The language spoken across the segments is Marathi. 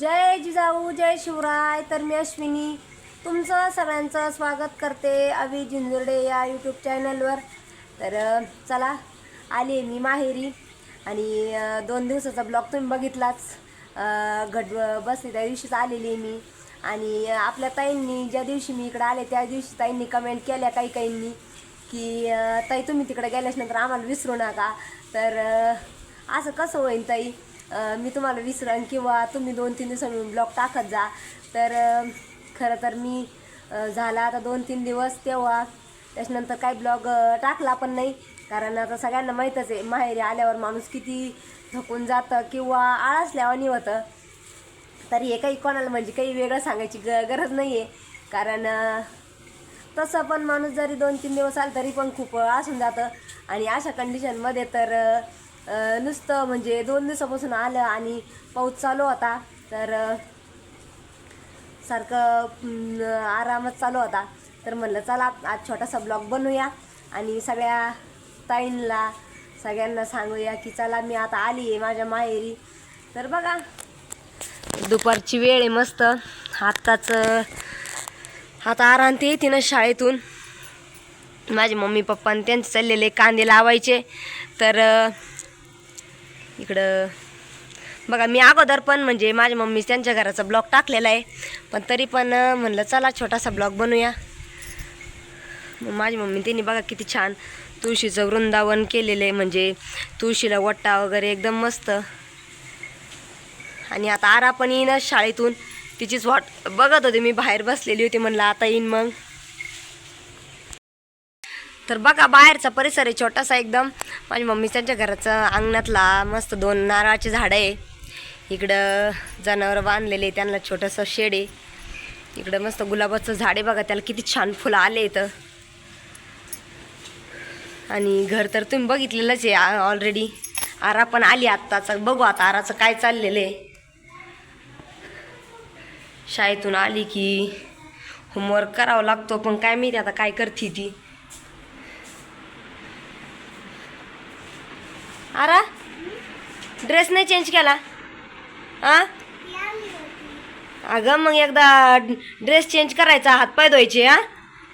जय जिजाऊ जय शिवराय. तर मी अश्विनी. तुमचं सगळ्यांचं स्वागत करते अभि झिंजुर्डे या यूट्यूब चॅनलवर तर चला आली आहे मी माहेरी. आणि दोन दिवसाचा ब्लॉग तुम्ही बघितलाच. अ, घट बसली त्या दिवशीच आलेली आहे मी. आणि आपल्या ताईंनी ज्या दिवशी मी इकडं आले त्या दिवशी ताईंनी कमेंट केल्या काही काहींनी की ताई तुम्ही तिकडे गेल्याच्यानंतर आम्हाला विसरू नका. तर असं कसं होईल ताई? मी तुम्हाला विसरण किंवा तुम्ही दोन तीन दिवसांनी ब्लॉग टाकत जा. तर खरं तर मी झाला आता दोन तीन दिवस तेव्हा. त्याच्यानंतर काही ब्लॉग टाकला पण नाही. कारण आता सगळ्यांना माहीतच आहे माहेरी आल्यावर माणूस किती थकून जातं किंवा आळसल्यावानी होतं. तर हे काही कोणाला म्हणजे काही वेगळं सांगायची ग गरज नाही आहे कारण तसं पण माणूस जरी दोन तीन दिवस आला तरी पण खूप आसून जातं. आणि अशा कंडिशनमध्ये तर नुसतं म्हणजे दोन दिवसापासून आलं आणि पाऊस चालू होता. तर सारखं आरामच चालू होता. तर म्हणलं चला आज छोटासा ब्लॉग बनवूया आणि सगळ्या ताईंना सगळ्यांना सांगूया की चला मी आता आली आहे माझ्या माहेरी. तर बघा दुपारची वेळ आहे मस्त. आत्ताच आता आराम ते येते ना शाळेतून. माझे मम्मी पप्पा त्यांचे चाललेले कांदे लावायचे. तर इकडं बघा मी अगोदर पण म्हणजे माझ्या मम्मी त्यांच्या घराचा ब्लॉग टाकलेला आहे. पण तरी पण म्हणलं चला छोटासा ब्लॉग बनवूया मग माझी मम्मी त्यांनी बघा किती छान तुळशीचं वृंदावन केलेलं आहे. म्हणजे तुळशीला वट्टा वगैरे एकदम मस्त. आणि आता आरा पण येईनच शाळेतून. तिचीच वाट बघत होते मी बाहेर बसलेली होती म्हणलं आता येईन मग. तर बघा बाहेरचा परिसर आहे छोटासा एकदम. माझी मम्मी त्यांच्या घराचं अंगणातला मस्त दोन नारळाची झाडं आहे. इकडं जनावरं बांधलेले त्यांना छोटंसं शेड आहे. इकडं मस्त गुलाबाचं झाड आहे बघा त्याला किती छान फुलं आले इथं. आणि घर तर तुम्ही बघितलेलंच आहे ऑलरेडी आरा पण आली आत्ताच. बघू आता आराचं काय चाललेलं आहे. शाळेतून आली की होमवर्क करावा लागतो पण काय माहिती आता काय करते ती. आरा ड्रेस नाही चेंज केला? आ अगं मग एकदा ड्रेस चेंज करायचा हातपाय धुवायचे हा?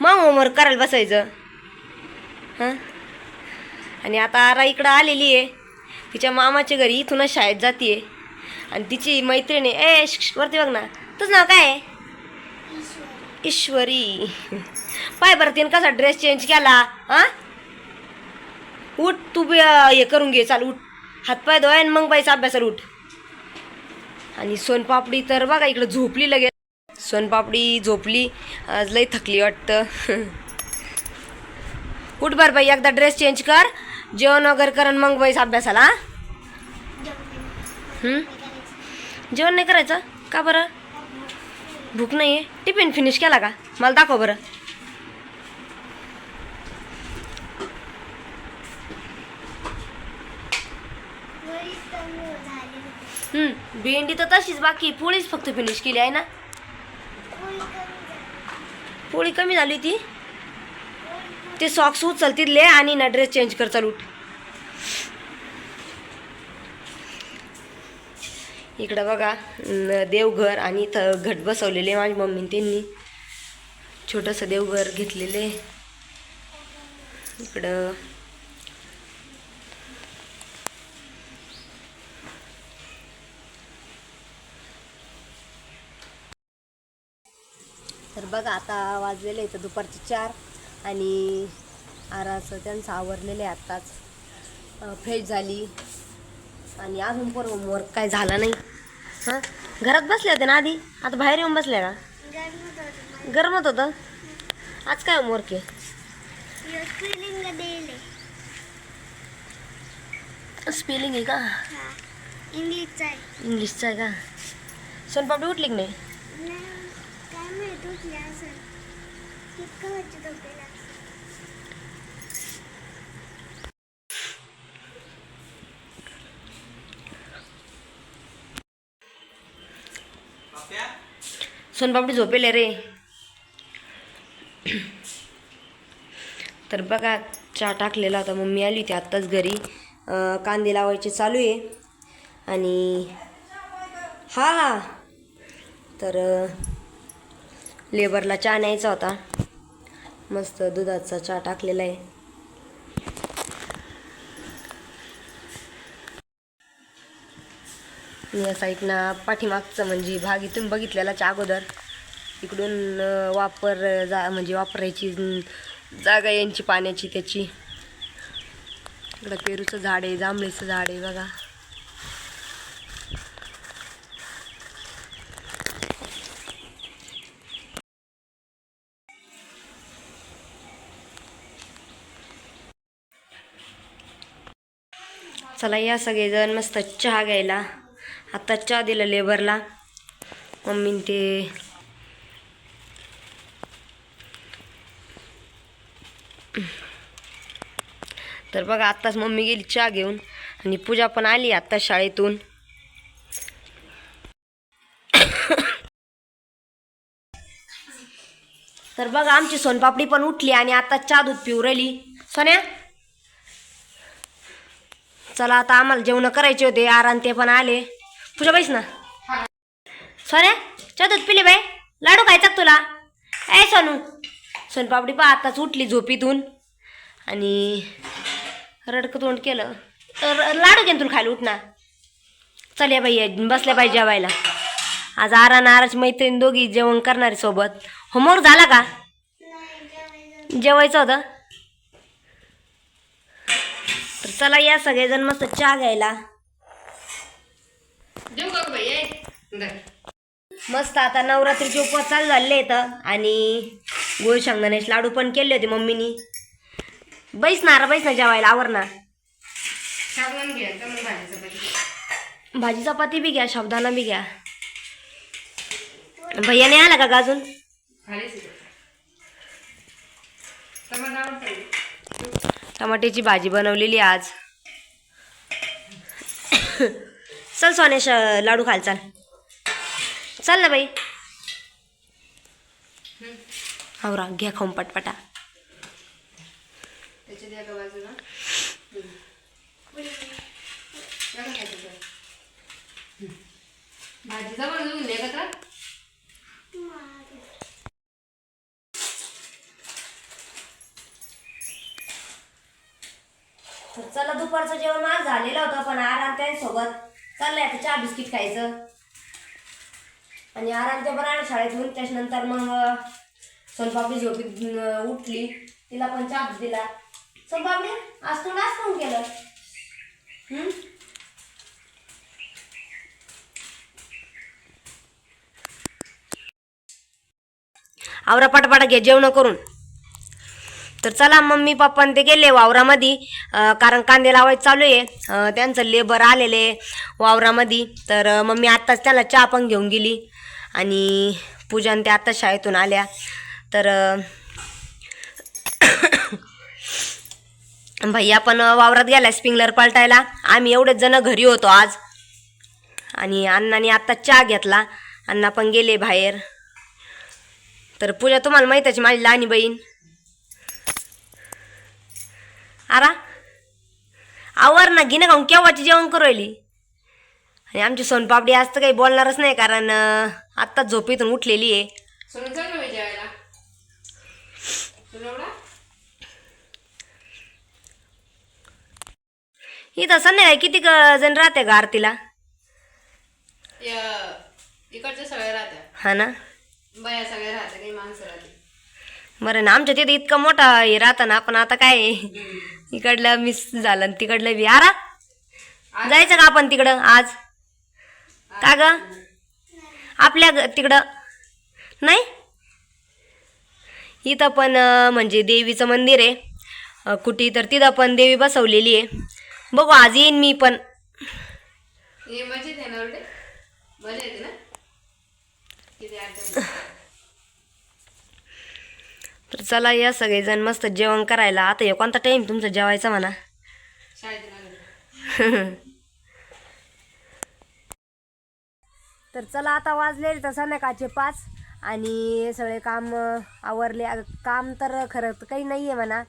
मग होमवर्क करायला बसायचं. हां? आणि आता आरा इकडं आलेली आहे. तिच्या मामाच्या घरी इथूनच शाळेत जाते आणि तिची मैत्रिणी ए वरती बघ ना. तुझं नाव काय आहे? ईश्वरी. पाय बरं तिने कसा ड्रेस चेंज केला हा? उठ तू बी हे करून घे चाल उठ. हातपाय धुवाय आणि मग बाईचा अभ्यासाला उठ. आणि सोनपापडी तर बघा इकडं झोपली लगेच. सोनपापडी झोपली आज लई थकली वाटतं. उठ बर बाई एकदा ड्रेस चेंज कर जेवण वगैरे कर आणि मग बाईस अभ्यासाला जेवण नाही करायचं? का बरं? भूक नाही आहे टिफिन फिनिश केला का? मला दाखव बरं. भेंडी तर तशीच बाकी पोळीच फक्त फिनिश केली आहे ना? पोळी कमी झाली ती ते सॉक्स उचल तिथले आणि ना ड्रेस चेंज कर चालू उठ. इकडं बघा न- देवघर आणि इथं घट बसवलेले माझी मम्मी त्यांनी. छोटंसं देवघर घेतलेले इकडं तर बघा आता वाजलेले आहेत दुपारचे चार आणि आराचं त्यांचं आवरलेलं आहे आत्ताच. फ्रेश झाली. आणि अजून पण होमवर्क काय झाला नाही. हां? घरात बसले होते ना आधी? आता बाहेर येऊन बसले का गरमत होतं आज काय होमवर्क आहे? स्पेलिंग आहे का? इंग्लिशचा आहे. इंग्लिशचं आहे का? सोनपापडी उठली की नाही. सोनपापडी झोपेले रे. तर बघा चहा टाकलेला होता. मम्मी आली होती आत्ताच घरी. कांदे लावायचे चालू आहे. आणि हा हां. तर लेबरला चहा न्यायचा होता. मस्त दुधाचा चहा टाकलेला आहे. या साईडनं पाठीमागचं म्हणजे भाग इथून बघितलेलाच्या अगोदर. इकडून वापर जा म्हणजे वापरायची जागा यांची पाण्याची त्याची. इकडं पेरूचं झाड आहे जांभळीचं झाड आहे बघा. चला या सगळेजण मस्त चहा घ्यायला. आता चहा दिला लेबरला. मम्मीन ते तर बघा आत्ताच मम्मी गेली चहा घेऊन आणि पूजा पण आली आत्ता शाळेतून. तर बघा आमची सोनपापडी पण उठली आणि आता चहा दूध पिऊ राहिली. सोन्या? चला आता आम्हाला जेवण करायचे होते. आराम ते पण आले. पूजा बाईस ना. सोन्या चहा दूध पिली बाई? लाडू खायचा तुला? ए सोनू. सोनपापडी पा आताच उठली झोपीतून. आणि रडकं तोंड केलं. तर लाडू घे ना तुला खायला उठ ना. चल या बाई बसल्या पाहिजे जेवायला. आज आरा नाराची मैत्रीण दोघी जेवण करणारे सोबत. होमवर्क झाला का? जेवायचं होतं? तर चला या सगळेजण मस्त चहा घ्यायला. देऊ का बाई? ये. धर. मस्त आता नवरात्रीचे उपवास चालू झाले इथं आणि गोळ शेंगदाण्याचे लाडू पण केले होते मम्मीनी. बैस ना रे, बैस ना जेवायला आवर ना. साबण घ्या तर मग भाजी चपाती. भाजी चपाती बी घ्या शाबदाना बी घ्या. भैयाने आला का ग अजून? खालीच आहे. टमाटर आवडतं? टमाट्याची भाजी बनवलेली आज. चल सोनेश लाडू खाल चाल. चल ना बाई. आवरा घ्या खाऊन पटपटा. त्याच्यात एका बाजूला हम्म. एका खायचं तर. हम्म. भाजीचा पण घेऊन दे का तर तर चला दुपारचं जेवण आज झालेलं होतं पण आराम त्यासोबत चाललंय आता चहा बिस्किट खायचं. आणि आराम ते पण आले शाळेतून त्याच्यानंतर मग अं, सोनपापडी झोपी उठली. तिला पण चहा दिला. सोनपापडी आज तू नाच फोन केलं. हम्म? आवरा पटापटा घे जेवण करून. तर चला मम्मी पप्पा ते गेले वावरामध्ये. कारण कांदे लावायचं चालू आहे. त्यांचं लेबर आलेले वावरामध्ये. तर मम्मी आत्ताच त्याला चहा पण घेऊन गेली. आणि पूजन ते आत्ताच शाळेतून आल्या. तर भैया पण वावरात गेला स्प्रिंगलर पलटायला. आम्ही एवढेच जण घरी होतो आज. आणि अण्णाने आत्ता चहा घेतला. अण्णा पण गेले बाहेर. तर पूजा तुम्हाला माहीत आहे माझी लहानी बहीण. आरा. आवर ना घे ना खाऊन केव्हाची जेवण करू राहिली? आणि आमची सोनपापडी आज तर काही बोलणारच नाही कारण अं, आत्ताच झोपेतून उठलेली आहे. इथं संध्याकाळी किती जण राहते का आरतीला? हा ना? बरं ना आमच्या तिथे इतकं मोठा हे राहतं ना पण आता काय? इकडलं मिस झालं आणि तिकडलं बी आरा जायचं का आपण तिकडं आज? का ग? आपल्या तिकडं. नाही? इथं पण म्हणजे देवीचं मंदिर आहे. कुठे तर तिथं पण देवी बसवलेली आहे. बघू आज येईन मी पण. मजेत आहे ना उलटे मजा येते ना किती अडचण तर चला या सगळेजण मस्त जेवण करायला. आता हे कोणता टाईम तुमचा जेवायचा म्हणा. तर चला आता वाजले तर संध्याकाळचे पाच आणि सगळे काम आवरले. काम तर खरं तर काही नाही आहे म्हणा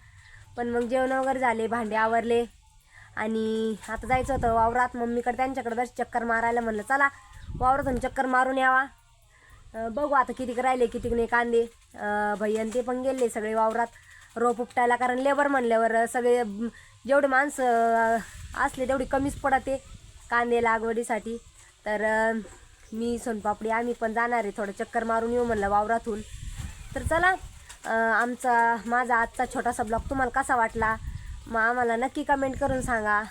पण मग जेवण वगैरे झाले भांडे आवरले. आणि आता जायचं होतं वावरात. मम्मीकडे त्यांच्याकडे बस चक्कर मारायला म्हणलं चला वावरातून चक्कर मारून यावा. बघू आता कितीक राहिले कितीक नाही कांदे. भैयन ते पण गेले सगळे वावरात. रोप उपटायला कारण लेबर म्हणल्यावर सगळे जेवढे माणसं असले तेवढी कमीच पडते कांदे लागवडीसाठी. तर मी सोनपापडी आम्ही पण जाणार आहे. थोडं चक्कर मारून येऊ म्हणलं वावरातून. तर चला आमचा माझा आजचा छोटासा ब्लॉग तुम्हाला कसा वाटला? मग आम्हाला नक्की कमेंट करून सांगा.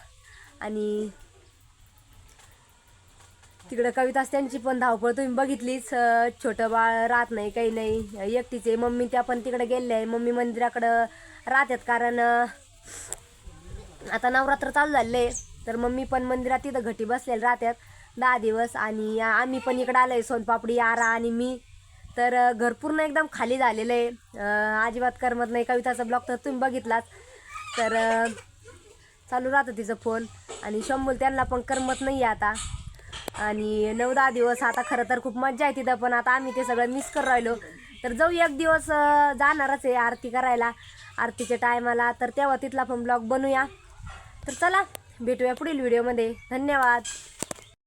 आणि तिकडं कवितास त्यांची पण धावपळ तुम्ही बघितलीच. छोटं बाळ राहत नाही काही नाही. एकटीचे मम्मी त्या पण तिकडे गेले आहे. मम्मी मंदिराकडं राहतात कारण आता नवरात्र चालू झाले तर मम्मी पण मंदिरात तिथं घटी बसलेले राहतात. दहा दिवस आणि आम्ही पण इकडं आलो आहे सोनपापडी आरा आणि मी. तर घर पूर्ण एकदम खाली झालेलं आहे. अजिबात करमत नाही. कविताचा ब्लॉग तर तुम्ही बघितलाच. तर चालू राहतं तिचं फोन. आणि शंभूल त्यांना पण करमत नाही आहे आता. आणि नऊ दहा दिवस आता खरं तर खूप मजा आहे तिथं पण आता आम्ही ते सगळं मिस करून राहिलो. तर जाऊ एक दिवस जाणारच आहे आरती करायला. आरतीच्या टायमाला तर तेव्हा तिथला पण ब्लॉग बनवूया तर चला भेटूया पुढील व्हिडिओमध्ये धन्यवाद.